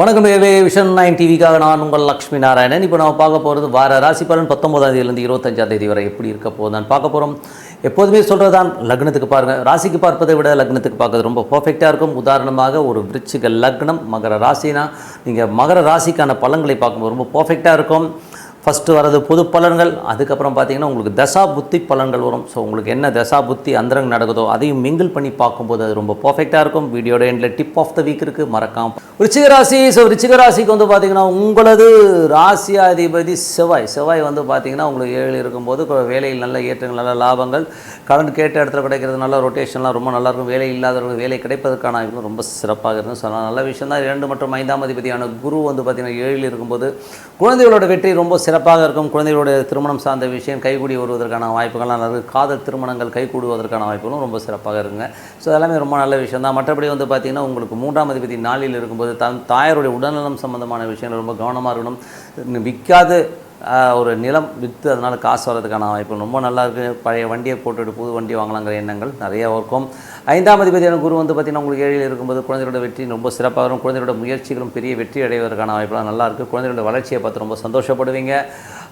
வணக்கம் நேர்களே vision nine டிவிக்காக நான் உங்கள் லக்ஷ்மி நாராயணன். இப்போ நம்ம பார்க்க போகிறது வார ராசி பலன் பத்தொன்பதாம் தேதியிலேருந்து இருபத்தஞ்சாம் தேதி வரை எப்படி இருக்க போதான் பார்க்க போகிறோம் எப்போதுமே சொல்கிறது தான் லக்னத்துக்கு பாருங்கள் ராசிக்கு பார்ப்பதை விட லக்னத்துக்கு பார்க்கறது ரொம்ப பர்ஃபெக்டாக இருக்கும். உதாரணமாக ஒரு விருச்சிக லக்னம் மகர ராசினா நீங்கள் மகர ராசிக்கான பலன்களை பார்க்கும்போது ரொம்ப பர்ஃபெக்டாக இருக்கும். ஃபஸ்ட்டு வர்றது பொது பலன்கள் அதுக்கப்புறம் பார்த்தீங்கன்னா உங்களுக்கு தசா புத்தி பலன்கள் வரும். ஸோ உங்களுக்கு என்ன தசா புத்தி அந்தரங்க நடக்குதோ அதையும் மிங்கிள் பண்ணி பார்க்கும்போது அது ரொம்ப பர்ஃபெக்டாக இருக்கும். வீடியோட எண்டில் டிப் ஆஃப் த வீக் இருக்குது மறக்காம. ரிச்சிகராசி ஸோ ரிச்சிகராசிக்கு வந்து பார்த்தீங்கன்னா உங்களது ராசியாதிபதி செவ்வாய். செவ்வாய் வந்து பார்த்தீங்கன்னா உங்களுக்கு ஏழு இருக்கும்போது வேலையில் நல்ல ஏற்றங்கள் நல்ல லாபங்கள். கடன் கேட்ட இடத்துல கிடைக்கிறது நல்ல ரொட்டேஷன்லாம் ரொம்ப நல்லாயிருக்கும் வேலை இல்லாதவர்கள் வேலை கிடைப்பதற்கான வாய்ப்புகள் ரொம்ப சிறப்பாக இருக்கும். ஸோ நல்ல விஷயம் தான். இரண்டு மற்றும் ஐந்தாம் அதிபதியான குரு வந்து பார்த்தீங்கன்னா ஏழில் இருக்கும்போது குழந்தைகளோட வெற்றி ரொம்ப சிறப்பாக இருக்கும் குழந்தைகளுடைய திருமணம் சார்ந்த விஷயம் கைகூடி வருவதற்கான வாய்ப்புகள்லாம் நல்லது காதல் திருமணங்கள் கைகூடுவதற்கான வாய்ப்புகளும் ரொம்ப சிறப்பாக இருக்குங்க. ஸோ எல்லாமே ரொம்ப நல்ல விஷயம் தான் மற்றபடி வந்து பார்த்திங்கன்னா உங்களுக்கு மூன்றாம் அதிபதி நாளில் இருக்கும்போது தன் தாயாருடைய உடல்நலம் சம்பந்தமான விஷயங்கள் ரொம்ப கவனமாக இருக்கணும். விற்காது ஒரு நிலம் விற்று அதனால் காசு வர்றதுக்கான வாய்ப்பு ரொம்ப நல்லா இருக்குது பழைய வண்டியை போட்டுவிட்டு புது வண்டி வாங்கலாங்கிற எண்ணங்கள் நிறைய இருக்கும். ஐந்தாம் அதிபதியான குரு வந்து பார்த்திங்கன்னா உங்களுக்கு ஏழில் இருக்கும்போது குழந்தைகளோட வெற்றி ரொம்ப சிறப்பாக இருக்கும் குழந்தைகளோட முயற்சிகளும் பெரிய வெற்றி அடைவதற்கான வாய்ப்புலாம் நல்லா இருக்குது குழந்தைகளோட வளர்ச்சியை பார்த்து ரொம்ப சந்தோஷப்படுவீங்க.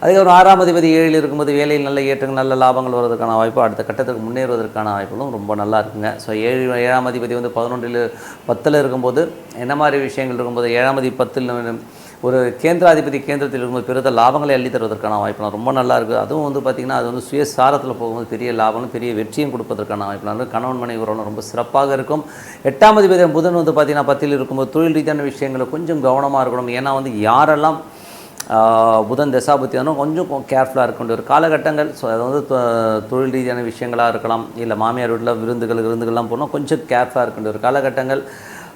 அதுக்கப்புறம் ஆறாம் அதிபதி ஏழில் இருக்கும்போது வேலையில் நல்ல ஏற்றங்கள் நல்ல லாபங்கள் வருவதற்கான வாய்ப்பு அடுத்த கட்டத்துக்கு முன்னேறுவதற்கான வாய்ப்புகளும் ரொம்ப நல்லா இருக்குங்க. ஸோ ஏழு ஏழாம் அதிபதி வந்து பதினொன்றில் பத்தில் இருக்கும்போது என்ன மாதிரி விஷயங்கள் இருக்கும்போது ஏழாம் அதிபதி பத்தில் ஒரு கேந்திராதிபதி கேந்திரத்தில் இருக்கும்போது பெருத்த லாபங்களை அள்ளி தருவதற்கான வாய்ப்புலாம் ரொம்ப நல்லா இருக்குது அதுவும் வந்து பார்த்திங்கன்னா அது வந்து சுயசாரத்தில் போகும்போது பெரிய லாபங்களும் பெரிய வெற்றியும் கொடுப்பதற்கான வாய்ப்புலாம் இருக்குது கணவன் மனைவி உறவு ரொம்ப சிறப்பாக இருக்கும். எட்டாம் அதிபதி புதன் வந்து பார்த்திங்கன்னா பத்தில் இருக்கும்போது தொழில் ரீதியான விஷயங்களை கொஞ்சம் கவனமாக இருக்கணும். ஏன்னா வந்து யாரெல்லாம் புதன் தசாபத்தியானோ கொஞ்சம் கேர்ஃபுல்லாக இருக்க வேண்டிய ஒரு காலகட்டங்கள் ஸோ அது வந்து தொ- தொழில் ரீதியான விஷயங்களாக இருக்கலாம். இல்லை மாமியார் வீட்டில் விருந்துகள் விருந்துகள்லாம் போனால் கொஞ்சம் கேர்ஃபுல்லாக இருக்க வேண்டிய ஒரு காலகட்டங்கள்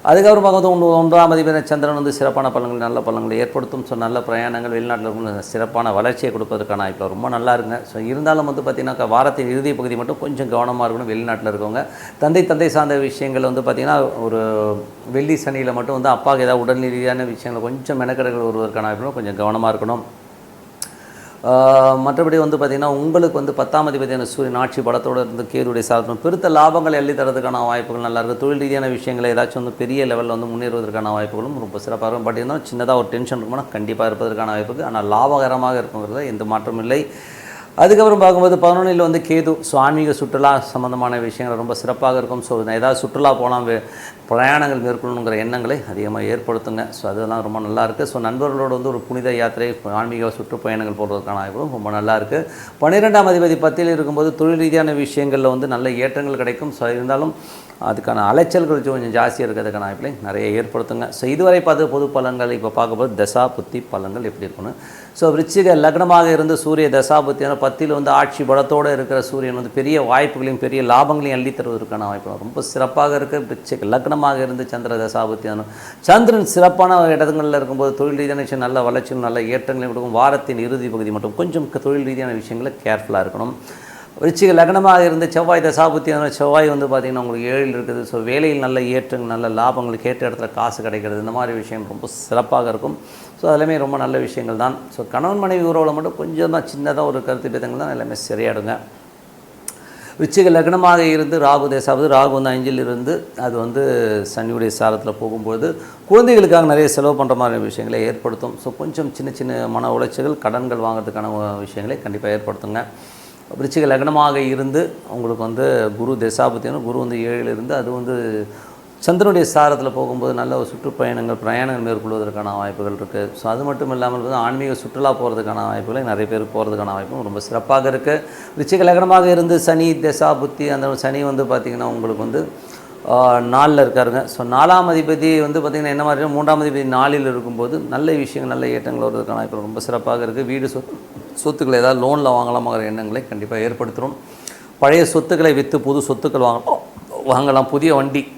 அதுக்கப்புறம் பார்க்கும்போது ஒன்று ஒன்றாம் அதிபதி சந்திரன் வந்து சிறப்பான பலன்கள் நல்ல பலன்களை ஏற்படுத்தும். ஸோ நல்ல பிரயாணங்கள் வெளிநாட்டில் இருக்கும் சிறப்பான வளர்ச்சியை கொடுப்பதற்கான இப்போ ரொம்ப நல்லா இருங்க ஸோ இருந்தாலும் வந்து பார்த்திங்கன்னா வாரத்தின் இறுதி பகுதி மட்டும் கொஞ்சம் கவனமாக இருக்கணும் வெளிநாட்டில் இருக்கவங்க. தந்தை தந்தை சார்ந்த விஷயங்கள் வந்து பார்த்திங்கன்னா ஒரு வெள்ளி சனியில் மட்டும் வந்து அப்பாவுக்கு ஏதாவது உடல் ரீதியான விஷயங்கள் கொஞ்சம் மெனக்கடைகள் வருவதற்கான வாய்ப்புகளும் கொஞ்சம் கவனமாக இருக்கணும். மற்றபடி வந்து பார்த்திங்கன்னா உங்களுக்கு வந்து பத்தாம் அதிபதியான சூரியன் ஆட்சி பலத்தோடு இருந்து கேதுடைய சாதனம் பெருத்த லாபங்களை எழுதி தரதுக்கான வாய்ப்புகள் நல்லா இருக்குது தொழில் ரீதியான விஷயங்களை ஏதாச்சும் வந்து பெரிய லெவலில் வந்து முன்னேறுவதற்கான வாய்ப்புகளும் ரொம்ப சிறப்பாக இருக்கும். பட் இருந்தாலும் சின்னதாக ஒரு டென்ஷன் இருக்கும்னா கண்டிப்பாக இருப்பதற்கான வாய்ப்பு இருக்குது ஆனால் லாபகரமாக இருக்குங்கிறத எந்த மாற்றமும் இல்லை. அதுக்கப்புறம் பார்க்கும்போது பதினொன்றில் வந்து கேது. ஸோ ஆன்மீக சுற்றுலா சம்மந்தமான விஷயங்கள் ரொம்ப சிறப்பாக இருக்கும். ஸோ ஏதாவது சுற்றுலா போனால் பிரயாணங்கள் மேற்கொள்ளணுங்கிற எண்ணங்களை அதிகமாக ஏற்படுத்துங்க. ஸோ அதெல்லாம் ரொம்ப நல்லாயிருக்கு ஸோ நண்பர்களோடு வந்து ஒரு புனித யாத்திரை ஆன்மீக சுற்றுப்பயணங்கள் போடுறதுக்கான வாய்ப்பும் ரொம்ப நல்லாயிருக்கு பன்னிரெண்டாம் அதிபதி பத்தியில் இருக்கும்போது தொழில் ரீதியான விஷயங்களில் வந்து நல்ல ஏற்றங்கள் கிடைக்கும். ஸோ இருந்தாலும் அதுக்கான அலைச்சல்கள் கொஞ்சம் ஜாஸ்தியாக இருக்கிறதுக்கான வாய்ப்புகளை நிறைய ஏற்படுத்துங்க. ஸோ இதுவரை பார்த்து பொது பலன்கள் இப்போ பார்க்கும்போது தசா புத்தி பலன்கள் எப்படி இருக்கணும் ஸோ விருச்சிக லக்னமாக இருந்து சூரிய தசா புத்தியான பத்தில் வந்து ஆட்சி பலத்தோடு இருக்கிற சூரியன் வந்து பெரிய வாய்ப்புகளையும் பெரிய லாபங்களையும் அள்ளி தருவதற்கான வாய்ப்பு ரொம்ப சிறப்பாக இருக்க. விருச்சிக லக்னமாக இருந்து சந்திர தசாபுத்தியான சந்திரன் சிறப்பான இடங்களில் இருக்கும்போது தொழில் ரீதியான விஷயம் நல்ல வளர்ச்சியும் நல்ல ஏற்றங்களையும் கொடுக்கும். வாரத்தின் இறுதி பகுதி மட்டும் கொஞ்சம் தொழில் ரீதியான விஷயங்களை கேர்ஃபுல்லாக இருக்கணும். விருச்சிக லக்னமாக இருந்து செவ்வாய் தசாபுத்தி செவ்வாய் வந்து பார்த்திங்கன்னா உங்களுக்கு ஏழில் இருக்குது. ஸோ வேலையில் நல்ல ஏற்றங்கள் நல்ல லாபங்கள் கேட்ட இடத்துல காசு கிடைக்கிறது இந்த மாதிரி விஷயம் ரொம்ப சிறப்பாக இருக்கும். ஸோ அதெல்லாமே ரொம்ப நல்ல விஷயங்கள் தான். ஸோ கணவன் மனைவி உறவில் மட்டும் கொஞ்சம் தான் சின்னதாக ஒரு கருத்து விதங்கள் தான் எல்லாமே சரியாடுங்க விச்சிக லக்னமாக இருந்து ராகு தேசாவது ராகு வந்து அஞ்சில் இருந்து அது வந்து சனியுடைய சாரத்தில் போகும்போது குழந்தைகளுக்காக நிறைய செலவு பண்ணுற மாதிரி விஷயங்களை ஏற்படுத்தும். ஸோ கொஞ்சம் சின்ன சின்ன மன உளைச்சல்கள் கடன்கள் வாங்குறதுக்கான விஷயங்களை கண்டிப்பாக ஏற்படுத்துங்க. விருச்சிக லக்னமாக இருந்து அவங்களுக்கு வந்து குரு தசாபத்தியான குரு வந்து ஏழில் இருந்து அது வந்து சந்திரனுடைய சாரத்தில் போகும்போது நல்ல ஒரு சுற்றுப்பயணங்கள் பிரயாணங்கள் மேற்கொள்வதற்கான வாய்ப்புகள் இருக்குது ஸோ அது மட்டும் இல்லாமல் வந்து ஆன்மீக சுற்றுலா போகிறதுக்கான வாய்ப்புகளை நிறைய பேர் போகிறதுக்கான வாய்ப்பும் ரொம்ப சிறப்பாக இருக்குது ரிச்சிக லக்னமாக இருந்து சனி தசா புத்தி அந்த சனி வந்து பார்த்திங்கன்னா உங்களுக்கு வந்து நாளில் இருக்காருங்க. ஸோ நாலாம் அதிபதி வந்து பார்த்திங்கன்னா என்ன மாதிரி மூன்றாம் அதிபதி நாளில் இருக்கும்போது நல்ல விஷயங்கள் நல்ல ஏற்றங்கள் வருவதற்கான வாய்ப்பு ரொம்ப சிறப்பாக இருக்குது வீடு சொத்து சொத்துக்களை ஏதாவது லோனில் வாங்கலாமாங்கிற எண்ணங்களை கண்டிப்பாக ஏற்படுத்துகிறோம் பழைய சொத்துக்களை விற்று புது சொத்துக்கள் வாங்கலாம் வாங்கலாம். புதிய வண்டி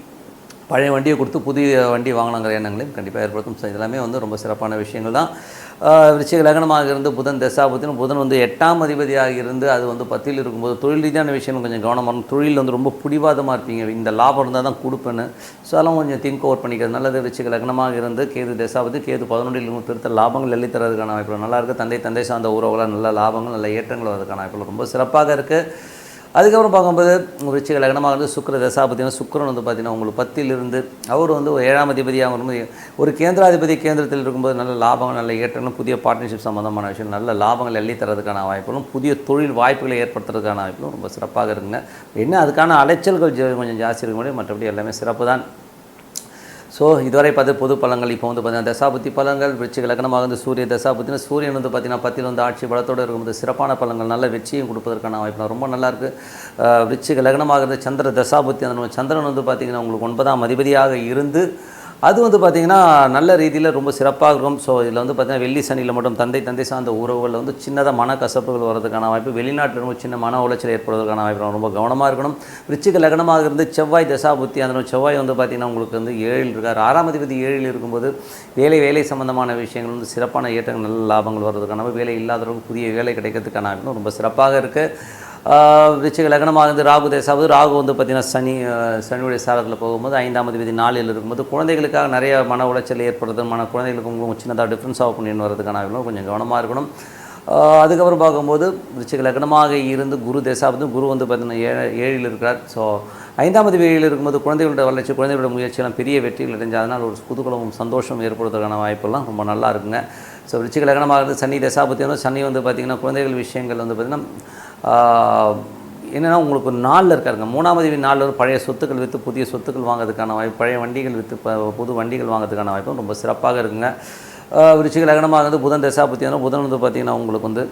பழைய வண்டியை கொடுத்து புதிய வண்டி வாங்கலாங்கிற எண்ணங்களையும் கண்டிப்பாக ஏற்படுத்தும். ஸோ இதெல்லாமே வந்து ரொம்ப சிறப்பான விஷயங்கள் தான். ஆஹ் விருச்சிக லக்னமாக இருந்து புதன் தசாபத்தினும் புதன் வந்து எட்டாம் அதிபதியாக இருந்து அது வந்து பத்தில் இருக்கும்போது தொழில் ரீதியான விஷயம் கொஞ்சம் கவனமாக இருக்கும் தொழில் வந்து ரொம்ப பிடிவாதமாக இருப்பீங்க. இந்த லாபம் இருந்தால் தான் கொடுப்பேன்னு. ஸோ அதெல்லாம் கொஞ்சம் திங்க் ஓவர் பண்ணிக்கிறது நல்லது. விருச்சிக லக்னமாக இருந்து கேது தசாபதி கேது பதினொன்றில் இருந்து திருத்த லாபங்கள் எள்ளி தரதுக்கான வாய்ப்பு நல்லா இருக்குது தந்தை தந்தை சார்ந்த உறவுகளாக நல்ல லாபங்கள் நல்ல ஏற்றங்கள் வரதுக்கான வாய்ப்புகள் ரொம்ப சிறப்பாக இருக்குது அதுக்கப்புறம் பார்க்கும்போது விருச்சிக லக்னமாக வந்து சுக்கர தசா பார்த்தீங்கன்னா சுக்கிரன் வந்து பார்த்தீங்கன்னா உங்களுக்கு பத்திலிருந்து அவர் வந்து ஒரு ஏழாம் அதிபதியாக வரும்போது ஒரு கேந்திராதிபதி கேந்திரத்தில் இருக்கும்போது நல்ல லாபங்கள் நல்ல ஏற்றங்களும் புதிய பார்ட்னர்ஷிப் சம்மந்தமான விஷயம் நல்ல லாபங்கள் எள்ளி தரதுக்கான வாய்ப்புகளும் புதிய தொழில் வாய்ப்புகளை ஏற்படுத்துறதுக்கான வாய்ப்புகளும் ரொம்ப சிறப்பாக இருக்குங்க. என்ன அதுக்கான அலைச்சல்கள் கொஞ்சம் ஜாஸ்தி இருக்க முடியும் மற்றபடி எல்லாமே சிறப்பு தான் ஸோ இதுவரை பார்த்து பொது பலங்கள் இப்போ வந்து பார்த்தீங்கன்னா தசாபுத்தி பலங்கள் வெற்றி லக்னமாக வந்து சூரிய தசாபுத்தினா சூரியன் வந்து பார்த்தீங்கன்னா பத்தில் வந்து ஆட்சி பலத்தோடு இருக்கும்போது சிறப்பான பலங்கள் நல்ல வெற்றியும் கொடுப்பதற்கான வாய்ப்பு ரொம்ப நல்லாயிருக்கு அஹ் விருச்சிக லக்னமாக சந்திர தசாபுத்தி அந்த சந்திரன் வந்து பார்த்தீங்கன்னா உங்களுக்கு ஒன்பதாம் அதிபதியாக இருந்து அது வந்து பார்த்திங்கன்னா நல்ல ரீதியில் ரொம்ப சிறப்பாக இருக்கும். ஸோ இதில் வந்து பார்த்திங்கன்னா வெள்ளி சனியில் மட்டும் தந்தை தந்தை சார்ந்த உறவுகளில் வந்து சின்னதாக மன கசப்புகள் வரதுக்கான வாய்ப்பு வெளிநாட்டில் ரொம்ப சின்ன மன உளைச்சல் ஏற்படுவதற்கான வாய்ப்பு ரொம்ப கவனமாக இருக்கணும். விருச்சிக லக்னமாக இருந்து செவ்வாய் தசாபுத்தி அந்த செவ்வாய் வந்து பார்த்திங்கன்னா உங்களுக்கு வந்து ஏழில் இருக்கார். ஆறாம் அதிபதி ஏழில் இருக்கும்போது வேலை வேலை சம்பந்தமான விஷயங்கள் வந்து சிறப்பான ஏற்றங்கள் நல்ல லாபங்கள் வர்றதுக்கான வேலை இல்லாதவர்களுக்கு புதிய வேலை கிடைக்கிறதுக்கான ரொம்ப சிறப்பாக இருக்குது விச்சிக லக்னமாக இருந்து ராகு தேசாவது ராகு வந்து பார்த்திங்கன்னா சனி சனியுடைய சாரத்தில் போகும்போது ஐந்தாம் அதிபதி நாளில் இருக்கும்போது குழந்தைகளுக்காக நிறைய மன உளைச்சல் ஏற்படுறது மன குழந்தைகளுக்கு உங்களுக்கு சின்னதாக டிஃப்ரென்ஸ் ஆஃப் பண்ணின்னு வரதுக்கான கொஞ்சம் கவனமாக இருக்கணும். அதுக்கப்புறம் பார்க்கும்போது விருச்சிக லக்னமாக இருந்து குரு தேசாவது குரு வந்து பார்த்திங்கன்னா ஏ ஏழில் இருக்கிறார். ஸோ ஐந்தாம் வேலையில் இருக்கும்போது குழந்தைகளோட வளர்ச்சி குழந்தைகளோட முயற்சியெல்லாம் பெரிய வெற்றிகள் அடைஞ்சு அதனால் ஒரு குதூகலமும் சந்தோஷம் ஏற்படுவதற்கான வாய்ப்பெல்லாம் ரொம்ப நல்லா இருக்குங்க. ஸோ விருச்சிக லக்னமாக சனி தசாபத்தி வந்து சனி வந்து பார்த்திங்கன்னா குழந்தைகள் விஷயங்கள் வந்து பார்த்திங்கன்னா என்னென்னா உங்களுக்கு ஒரு நாளில் இருக்காருங்க. மூணாவது நாளில் ஒரு பழைய சொத்துக்கள் விற்று புதிய சொத்துக்கள் வாங்கிறதுக்கான வாய்ப்பு பழைய வண்டிகள் விற்று புது வண்டிகள் வாங்குறதுக்கான வாய்ப்பும் ரொம்ப சிறப்பாக இருக்குங்க. விருச்சிக லக்னமாக வந்து புதன் தசாபத்தி வந்து புதன் வந்து பார்த்திங்கன்னா உங்களுக்கு வந்து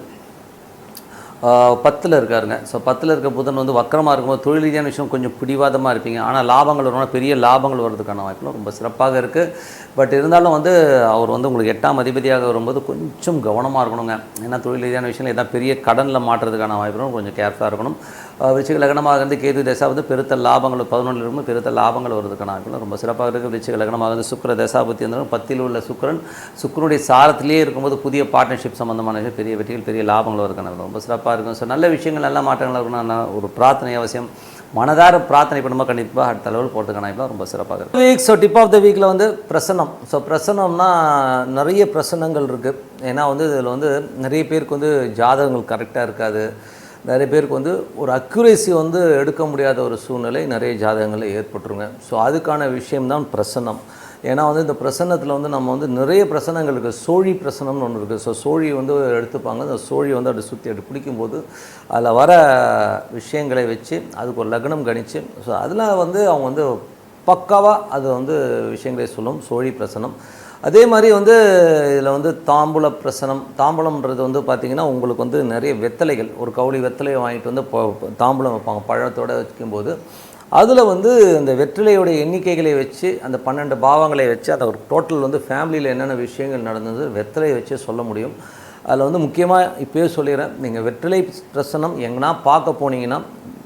பத்தில் இருக்காருங்க. ஸோ பத்தில் இருக்க புதன் வந்து வக்கரமாக இருக்கும்போது தொழில் ரீதியான விஷயம் கொஞ்சம் பிடிவாதமாக இருப்பீங்க. ஆனால் லாபங்கள் வரணும் பெரிய லாபங்கள் வர்றதுக்கான வாய்ப்புலாம் ரொம்ப சிறப்பாக இருக்குது பட் இருந்தாலும் வந்து அவர் வந்து உங்களுக்கு எட்டாம் அதிபதியாக வரும்போது கொஞ்சம் கவனமாக இருக்கணுங்க. ஏன்னா தொழில் ரீதியான விஷயம் எதாவது பெரிய கடனில் மாற்றுறதுக்கான வாய்ப்புகளும் கொஞ்சம் கேர்ஃபுல்லாக இருக்கணும். விருச்சிக லக்னமாக இருந்து கேது தசா வந்து பெருத்த லாபங்கள் பதினொன்றில் இருக்கும் பெருத்த லாபங்கள் வருவதற்கான வாய்ப்புகளும் ரொம்ப சிறப்பாக இருக்குது விருச்சிக லக்னமாக இருந்து சுக்கிர தசாபத்தி இருந்தாலும் பத்தில் உள்ள சுக்கரன் சுக்கரனுடைய சாரத்திலேயே இருக்கும்போது புதிய பார்ட்னர்ஷிப் சம்மந்தமான பெரிய வெற்றிகள் பெரிய லாபங்கள் வருதுக்கான ரொம்ப சிறப்பாக இருக்கும் ஸோ நல்ல விஷயங்கள் நல்ல மாற்றங்கள் இருக்கணும் ஒரு பிரார்த்தனை அவசியம். மனதார பிரார்த்தனை பண்ணும்போது கண்டிப்பாக அடுத்த லெவல் போகிறதுக்கான வாய்ப்புலாம் ரொம்ப சிறப்பாக இருக்கும். Week so tip of the வீக்கில் வந்து பிரசன்னம். ஸோ பிரசன்னம்னா நிறைய பிரசன்னங்கள் இருக்குது ஏன்னா வந்து இதில் வந்து நிறைய பேருக்கு வந்து ஜாதகங்கள் கரெக்டாக இருக்காது. நிறைய பேருக்கு வந்து ஒரு அக்யூரேசி வந்து எடுக்க முடியாத ஒரு சூழ்நிலை நிறைய ஜாதகங்களில் ஏற்பட்டுருங்க. ஸோ அதுக்கான விஷயம்தான் பிரசன்னம். ஏன்னா வந்து இந்த பிரசன்னத்தில் வந்து நம்ம வந்து நிறைய பிரசனங்கள் இருக்குது சோழி பிரசனம்னு ஒன்று இருக்குது ஸோ சோழி வந்து எடுத்துப்பாங்க. அந்த சோழி வந்து அப்படி சுற்றி அப்படி பிடிக்கும்போது அதில் வர விஷயங்களை வச்சு அதுக்கு ஒரு லக்னம் கணிச்சு ஸோ அதில் வந்து அவங்க வந்து பக்காவாக அது வந்து விஷயங்களை சொல்லும். சோழி பிரசனம். அதே மாதிரி வந்து இதில் வந்து தாம்பூல பிரசனம். தாம்பூலம்ன்றது வந்து பார்த்திங்கன்னா உங்களுக்கு வந்து நிறைய வெத்தலைகள். ஒரு கவுளி வெத்தலையை வாங்கிட்டு வந்து தாம்பூலம் வைப்பாங்க. பழத்தோடு வைக்கும்போது அதில் வந்து அந்த வெற்றிலையோட எண்ணிக்கைகளை வச்சு அந்த பன்னெண்டு பாவங்களை வச்சு அதை ஒரு டோட்டல் வந்து ஃபேமிலியில் என்னென்ன விஷயங்கள் நடந்தது வெற்றிலையை வச்சே சொல்ல முடியும். அதில் வந்து முக்கியமாக இப்போயே சொல்லிடுறேன். நீங்கள் வெற்றிலை பிரசனம் எங்கன்னா பார்க்க போனீங்கன்னா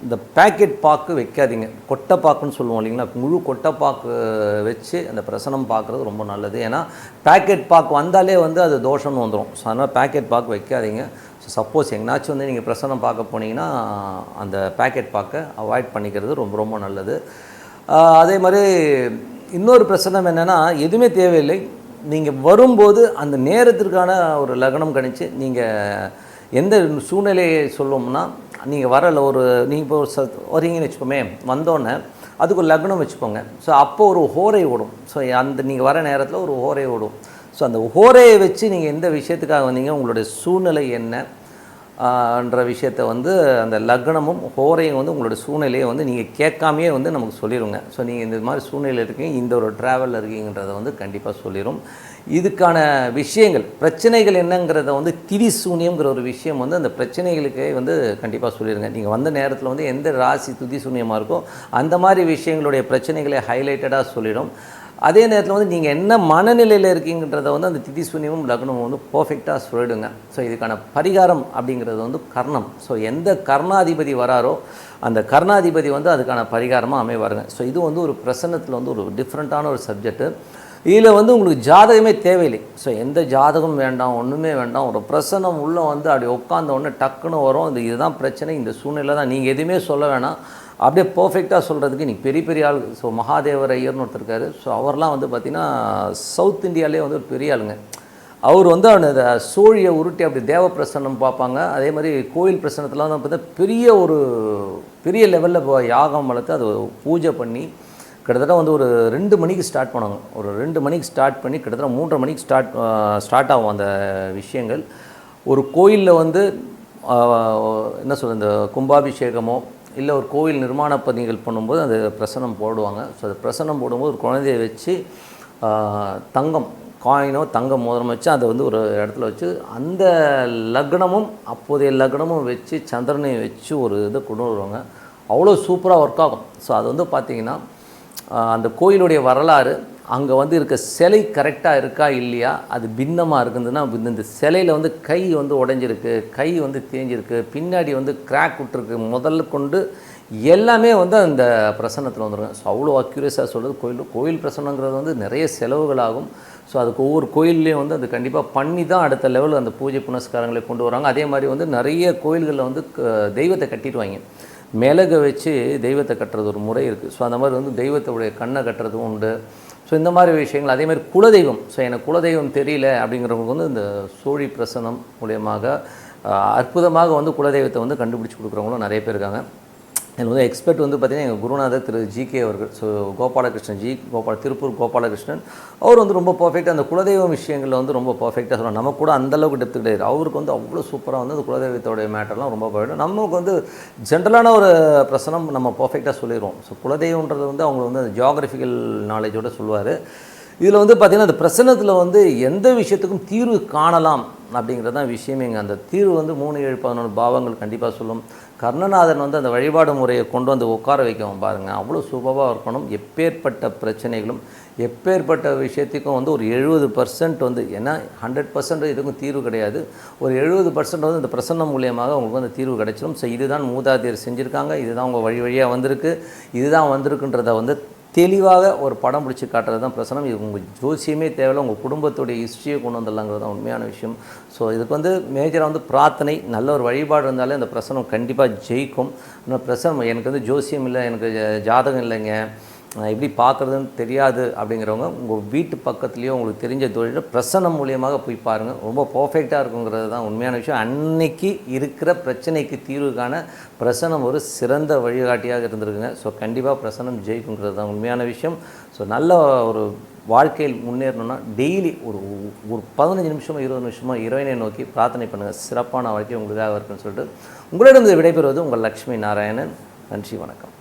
இந்த பேக்கெட் பாக்கு வைக்காதீங்க. கொட்டை பாக்குன்னு சொல்லுவோம் இல்லைங்களா? முழு கொட்டை பாக்கு வச்சு அந்த பிரசனம் பார்க்குறது ரொம்ப நல்லது. ஏன்னா பேக்கெட் பாக்கு வந்தாலே வந்து அது தோஷம்னு வந்துடும் ஸோ அதனால் பேக்கெட் பாக்கு வைக்காதீங்க. ஸோ சப்போஸ் எங்கனாச்சும் வந்து நீங்கள் பிரசனம் பார்க்க போனீங்கன்னா அந்த பேக்கெட் பார்க்க அவாய்ட் பண்ணிக்கிறது ரொம்ப ரொம்ப நல்லது. அதே மாதிரி இன்னொரு பிரச்சனை என்னென்னா எதுவுமே தேவையில்லை. நீங்கள் வரும்போது அந்த நேரத்திற்கான ஒரு லக்னம் கணிச்சு நீங்கள் எந்த சூழ்நிலையை சொல்லுவோம்னா நீங்கள் வரல ஒரு நீங்கள் இப்போ ஒரு ச வரீங்கன்னு வச்சுக்கோமே வந்தோடனே அதுக்கு ஒரு லக்னம் வச்சுக்கோங்க. ஸோ அப்போ ஒரு ஹோரை ஓடும். ஸோ அந்த நீங்கள் வர நேரத்தில் ஒரு ஹோரை ஓடும். ஸோ அந்த ஹோரையை வச்சு நீங்கள் எந்த விஷயத்துக்காக வந்தீங்க? உங்களுடைய சூழ்நிலை என்னன்ற விஷயத்தை வந்து அந்த லக்னமும் ஹோரையும் வந்து உங்களோட சூழ்நிலையை வந்து நீங்கள் கேட்காமையே வந்து நமக்கு சொல்லிடுங்க ஸோ நீங்கள் இந்த மாதிரி சூழ்நிலையில் இருக்கீங்க. இந்த ஒரு ட்ராவலில் இருக்கீங்கன்றதை வந்து கண்டிப்பாக சொல்லிடும் இதுக்கான விஷயங்கள் பிரச்சனைகள் என்னங்கிறத வந்து திதி சூன்யம்ங்கிற ஒரு விஷயம் வந்து அந்த பிரச்சனைகளுக்கே வந்து கண்டிப்பாக சொல்லிடுங்க நீங்கள் வந்த நேரத்தில் வந்து எந்த ராசி துதி சூன்யமாக இருக்கோ அந்த மாதிரி விஷயங்களுடைய பிரச்சனைகளை ஹைலைட்டடாக சொல்லிடும் அதே நேரத்தில் வந்து நீங்கள் என்ன மனநிலையில் இருக்கீங்கன்றதை வந்து அந்த திதி சூன்யமும் லக்னமும் வந்து பர்ஃபெக்டாக சொல்லிடுங்க. ஸோ இதுக்கான பரிகாரம் அப்படிங்கிறது வந்து கர்ணம். ஸோ எந்த கர்ணாதிபதி வராரோ அந்த கர்ணாதிபதி வந்து அதுக்கான பரிகாரமாக அமைவாருங்க. ஸோ இது வந்து ஒரு பிரசன்னத்தில் வந்து ஒரு டிஃப்ரெண்ட்டான ஒரு சப்ஜெக்ட்டு இதில் வந்து உங்களுக்கு ஜாதகமே தேவையில்லை. ஸோ எந்த ஜாதகம் வேண்டாம் ஒன்றுமே வேண்டாம் ஒரு பிரசனம் உள்ளே வந்து அப்படி உட்காந்த உடனே டக்குன்னு வரும். இந்த இதுதான் பிரச்சனை. இந்த சூழ்நிலை தான் நீங்கள் எதுவுமே சொல்ல வேணாம். அப்படியே பர்ஃபெக்டாக சொல்கிறதுக்கு இன்றைக்கி பெரிய பெரிய ஆள். ஸோ மகாதேவர் ஐயர்னு ஒருத்தர் இருக்காரு. ஸோ அவர்லாம் வந்து பார்த்திங்கன்னா சவுத் இந்தியாவிலே வந்து ஒரு பெரிய ஆளுங்க. அவர் வந்து அந்த சோழியை உருட்டி அப்படி தேவ பிரசன்னம் பார்ப்பாங்க. அதே மாதிரி கோயில் பிரசன்னத்தெலாம் வந்து பார்த்தா பெரிய ஒரு பெரிய லெவலில் யாகம் வளர்த்து அது பூஜை பண்ணி கிட்டத்தட்ட வந்து ஒரு ரெண்டு மணிக்கு ஸ்டார்ட் பண்ணுவாங்க. ஒரு ரெண்டு மணிக்கு ஸ்டார்ட் பண்ணி கிட்டத்தட்ட மூன்றரை மணிக்கு ஸ்டார்ட் ஸ்டார்ட் ஆகும் அந்த விஷயங்கள். ஒரு கோயிலில் வந்து என்ன சொல்கிறது இந்த கும்பாபிஷேகமோ இல்லை ஒரு கோயில் நிர்மாண பணிகள் பண்ணும்போது அது பிரசனம் போடுவாங்க. ஸோ அது பிரசனம் போடும்போது ஒரு குழந்தைய வச்சு தங்கம் காயினோ தங்கம் மோதிரம் வச்சு அதை வந்து ஒரு இடத்துல வச்சு அந்த லக்னமும் அப்போதைய லக்னமும் வச்சு சந்திரனையும் வச்சு ஒரு இதை கொண்டு வருவாங்க. அவ்வளோ சூப்பராக ஒர்க் ஆகும். ஸோ அது வந்து பார்த்திங்கன்னா அந்த கோயிலுடைய வரலாறு அங்கே வந்து இருக்க சிலை கரெக்டாக இருக்கா இல்லையா? அது பின்னமாக இருக்குதுன்னா இந்த- இந்த சிலையில் வந்து கை வந்து உடஞ்சிருக்கு கை வந்து தேஞ்சிருக்கு பின்னாடி வந்து கிராக் விட்டுருக்கு. முதல்ல கொண்டு எல்லாமே வந்து அந்த பிரசன்னத்தில் வந்துருங்க ஸோ அவ்வளோ அக்யூரியஸாக சொல்கிறது கோயில். கோயில் பிரசன்னங்கிறது வந்து நிறைய செலவுகளாகும். ஸோ அதுக்கு ஒவ்வொரு கோயில்லையும் வந்து அது கண்டிப்பாக பண்ணி தான் அடுத்த லெவலில் அந்த பூஜை புனஸ்காரங்களை கொண்டு வராங்க. அதே மாதிரி வந்து நிறைய கோயில்களில் வந்து க- தெய்வத்தை கட்டிடுவாங்க. மிளகை வச்சு தெய்வத்தை கட்டுறது ஒரு முறை இருக்குது ஸோ அந்த மாதிரி வந்து தெய்வத்தோடைய கண்ணை கட்டுறதும் உண்டு. ஸோ இந்த மாதிரி விஷயங்கள் அதேமாதிரி குலதெய்வம். ஸோ எனக்கு குலதெய்வம் தெரியல அப்படிங்கிறவங்களுக்கு வந்து இந்த சோழி பிரசனம் மூலியமாக அற்புதமாக வந்து குலதெய்வத்தை வந்து கண்டுபிடிச்சி கொடுக்குறவங்களும் நிறைய பேர் இருக்காங்க. இதில் வந்து எக்ஸ்பர்ட் வந்து பார்த்திங்கன்னா எங்கள் குருநாதர் திரு ஜிகே அவர்கள் ஸோ கோபாலகிருஷ்ணன் ஜி கோபால திருப்பூர் கோபாலகிருஷ்ணன் அவர் வந்து ரொம்ப பர்ஃபெக்டாக அந்த குலதெய்வம் விஷயங்களில் வந்து ரொம்ப பர்ஃபெக்டாக சொல்லுவாங்க நமக்கு கூட அந்தளவுக்கு டெப்த் கிடையாது. அவருக்கு வந்து அவ்வளோ சூப்பராக வந்து அந்த குலதெய்வத்தோடைய மேட்டர்லாம் ரொம்ப பர்ஃபெக்ட் நமக்கு வந்து ஜென்ரலான ஒரு பிரசனம் நம்ம பர்ஃபெக்டாக சொல்லிடுவோம் ஸோ குலதெய்வன்றது வந்து அவங்க வந்து ஜியாகிரபிக்கல் நாலேஜோடு சொல்லுவார். இதில் வந்து பார்த்திங்கன்னா அந்த பிரசனத்தில் வந்து எந்த விஷயத்துக்கும் தீர்வு காணலாம் அப்படிங்கிறது தான் விஷயமேங்க அந்த தீர்வு வந்து மூணு ஏழு பதினொன்று பாவங்கள் கண்டிப்பாக சொல்லும். கர்ணநாதன் வந்து அந்த வழிபாடு முறையை கொண்டு வந்து உட்கார வைக்கவும் பாருங்கள் அவ்வளோ சுபவாக இருக்கணும். எப்பேற்பட்ட பிரச்சனைகளும் எப்பேற்பட்ட விஷயத்துக்கும் வந்து ஒரு எழுபது பர்சன்ட் வந்து ஏன்னா ஹண்ட்ரட் பர்சன்ட் இதுக்கும் தீர்வு கிடையாது. ஒரு எழுபது பர்சன்ட் வந்து இந்த பிரசன்னம் மூலியமாக அவங்களுக்கு வந்து தீர்வு கிடைச்சிடும் ஸோ இதுதான் மூதாதையர் செஞ்சுருக்காங்க. இதுதான் அவங்க வழி வழியாக வந்திருக்கு. இதுதான் வந்திருக்குன்றத வந்து தெளிவாக ஒரு படம் பிடிச்சி காட்டுறது தான் பிரசனம். இது உங்கள் ஜோசியமே தேவையில்லை உங்கள் குடும்பத்துடைய ஹிஸ்ட்ரியை கொண்டு வந்துடலாங்கிறது தான் உண்மையான விஷயம். ஸோ இதுக்கு வந்து மேஜராக வந்து பிரார்த்தனை நல்ல ஒரு வழிபாடு இருந்தாலே அந்த பிரசனம் கண்டிப்பாக ஜெயிக்கும். ஆனால் பிரசனம் எனக்கு வந்து ஜோசியம் இல்லை எனக்கு ஜாதகம் இல்லைங்க. எப்படி பார்க்குறதுன்னு தெரியாது அப்படிங்கிறவங்க உங்கள் வீட்டு பக்கத்துலேயோ உங்களுக்கு தெரிஞ்ச தொழிலில் பிரசனம் மூலியமாக போய் பாருங்கள் ரொம்ப பர்ஃபெக்டாக இருக்குங்கிறது தான் உண்மையான விஷயம். அன்னைக்கு இருக்கிற பிரச்சனைக்கு தீர்வு காண பிரசனம் ஒரு சிறந்த வழிகாட்டியாக இருந்திருக்குங்க. ஸோ கண்டிப்பாக பிரசனம் ஜெயிக்குங்கிறது தான் உண்மையான விஷயம். ஸோ நல்ல ஒரு வாழ்க்கையில் முன்னேறணும்னா டெய்லி ஒரு ஒரு பதினஞ்சு நிமிஷமோ இருபது நிமிஷமோ இறைவனை நோக்கி பிரார்த்தனை பண்ணுங்கள் சிறப்பான வாழ்க்கை உங்களுக்காக இருக்குன்னு சொல்லிட்டு உங்களிடம் விடைபெறுவது உங்கள் லக்ஷ்மி நாராயணன். நன்றி வணக்கம்.